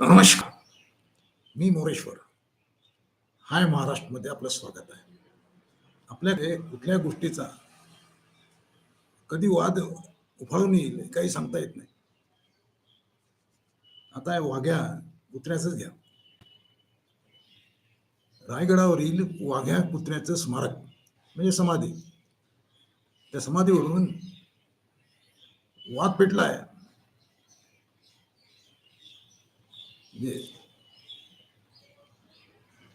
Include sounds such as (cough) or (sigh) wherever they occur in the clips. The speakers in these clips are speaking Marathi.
नमस्कार. मी मोरेश्वर. हाय महाराष्ट्रमध्ये आपलं स्वागत आहे. आपल्याकडे कुठल्या गोष्टीचा कधी वाद उफाळून येईल काही सांगता येत नाही. आता वाघ्या कुत्र्याचंच घ्या. रायगडावरील वाघ्या कुत्र्याचं स्मारक म्हणजे समाधी. त्या समाधीवरून वाद पेटला आहे म्हणजे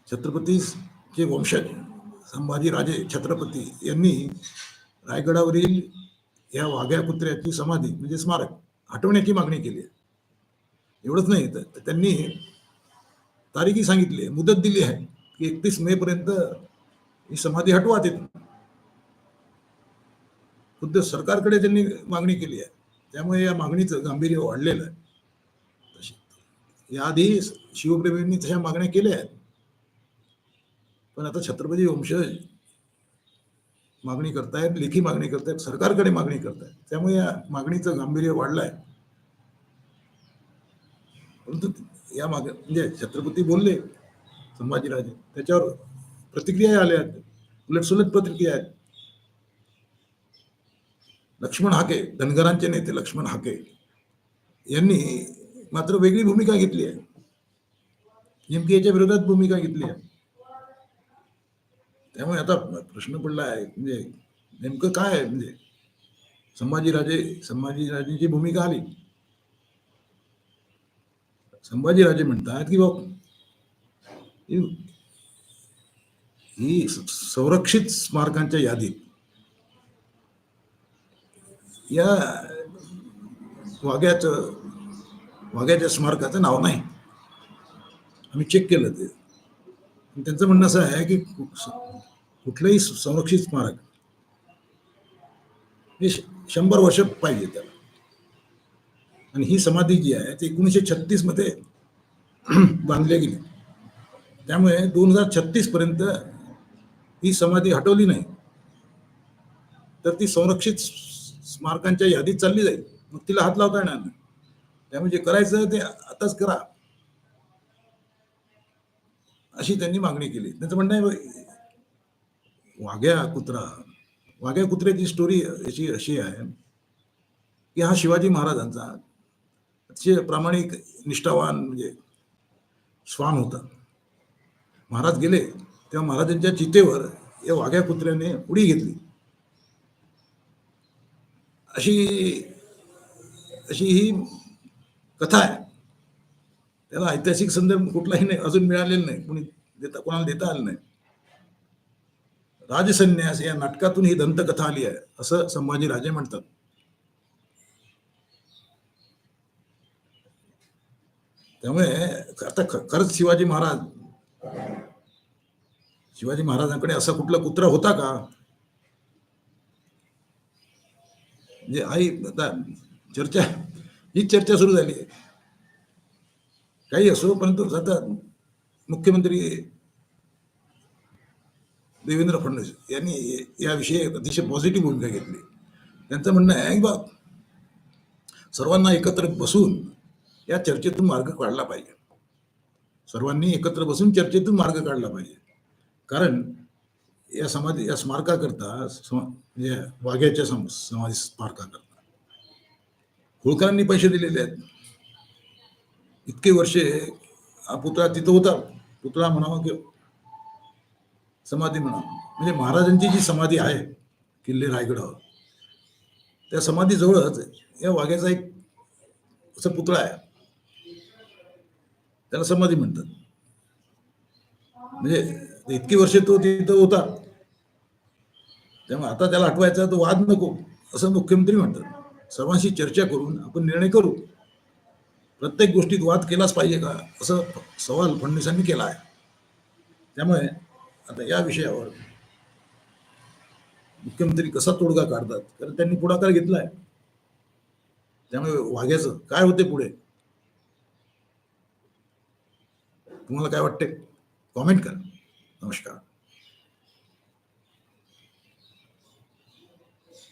छत्रपतीचे वंशज संभाजीराजे छत्रपती यांनी रायगडावरील या वाघ्या कुत्र्याची समाधी म्हणजे स्मारक हटवण्याची मागणी केली आहे. एवढंच नाही तर त्यांनी तारीखही सांगितली मुदत दिली आहे की एकतीस मे पर्यंत ही समाधी हटवा तिथून खुद्द सरकारकडे त्यांनी मागणी केली आहे. त्यामुळे या मागणीचं गांभीर्य वाढलेलं आहे. याआधी शिवप्रेमींनी तशा मागण्या केल्या आहेत. पण आता छत्रपती वंशज मागणी करतायत लेखी मागणी करतायत सरकारकडे मागणी करतायत. त्यामुळे या मागणीचं गांभीर्य वाढलंय. परंतु या माग म्हणजे छत्रपती बोलले संभाजीराजे त्याच्यावर प्रतिक्रिया आल्या आहेत. उलटसुलट प्रतिक्रिया आहेत. लक्ष्मण हाके धनगरांचे नेते लक्ष्मण हाके यांनी मात्र वेगळी भूमिका घेतली आहे. नेमकी याच्या विरोधात भूमिका घेतली आहे. त्यामुळे आता प्रश्न पडला आहे म्हणजे नेमकं काय आहे? म्हणजे संभाजीराजे संभाजीराजेंची भूमिका आली. संभाजीराजे म्हणतात की बाप ही- संरक्षित स्मारकांच्या यादीत या वाघ्याचं वाघ्याच्या स्मारकाचं नाव नाही. आम्ही चेक केलं ते. त्यांचं म्हणणं असं आहे की कुठलंही संरक्षित स्मारक हे शंभर वर्ष पाहिजे त्याला. आणि ही समाधी जी आहे ती एकोणीसशे छत्तीसमध्ये (clears throat) बांधली गेली. त्यामुळे दोन हजार छत्तीसपर्यंत ही समाधी हटवली नाही. तर ती संरक्षित स्मारकांच्या यादीत चालली जाईल. मग तिला हात लावता येणार नाही. त्यामुळे जे म्हणजे करायचं ते आताच करा. अशी त्यांनी मागणी केली. त्यांचं म्हणणं आहे वाघ्या कुत्रा. वाघ्या कुत्र्याची स्टोरी याची अशी आहे की हा शिवाजी महाराजांचा अतिशय प्रामाणिक निष्ठावान म्हणजे स्वान होता. महाराज गेले तेव्हा महाराजांच्या चितेवर या वाघ्या कुत्र्याने उडी घेतली. अशी अशी ही कथा आहे. त्याला ऐतिहासिक संदर्भ कुठलाही नाही अजून मिळालेला नाही. कोणी देता कोणाला देता आलं नाही. राजसन्यास या नाटकातून ही दंतकथा आली आहे असं संभाजीराजे म्हणतात. त्यामुळे आता खरंच शिवाजी महाराज शिवाजी महाराजांकडे असा कुठला कुत्रा होता का? म्हणजे आई आता चर्चा ही चर्चा सुरू झाली. आहे काही असो परंतु जातात. मुख्यमंत्री देवेंद्र फडणवीस यांनी याविषयी अतिशय पॉझिटिव्ह भूमिका घेतली. त्यांचं म्हणणं आहे की बा सर्वांना एकत्र बसून या चर्चेतून मार्ग काढला पाहिजे. सर्वांनी एकत्र बसून चर्चेतून मार्ग काढला पाहिजे. कारण या समाधी या स्मारकाकरता समा म्हणजे वाघ्याच्या सम समाधी स्मारकाकरता होळकरांनी पैसे दिलेले आहेत. इतके वर्षे हा पुतळा तिथं होता. पुतळा म्हणावा किंवा समाधी म्हणावा. म्हणजे महाराजांची जी समाधी आहे किल्ले रायगडावर त्या समाधीजवळच या वाघ्याचा एक असा पुतळा आहे. त्याला समाधी म्हणतात. म्हणजे इतकी वर्षे तो तिथं होता. त्यामुळे आता त्याला आठवायचा तो वाद नको असं मुख्यमंत्री म्हणतात. सर्वांशी चर्चा करून आपण निर्णय करू. प्रत्येक गोष्टीत वाद केलाच पाहिजे का? असं सवाल फडणवीसांनी केला आहे. त्यामुळे आता या विषयावर मुख्यमंत्री कसा तोडगा काढतात? कारण त्यांनी पुढाकार घेतलाय. त्यामुळे वाघ्याचं काय होते पुढे? तुम्हाला काय वाटते? कॉमेंट करा. नमस्कार.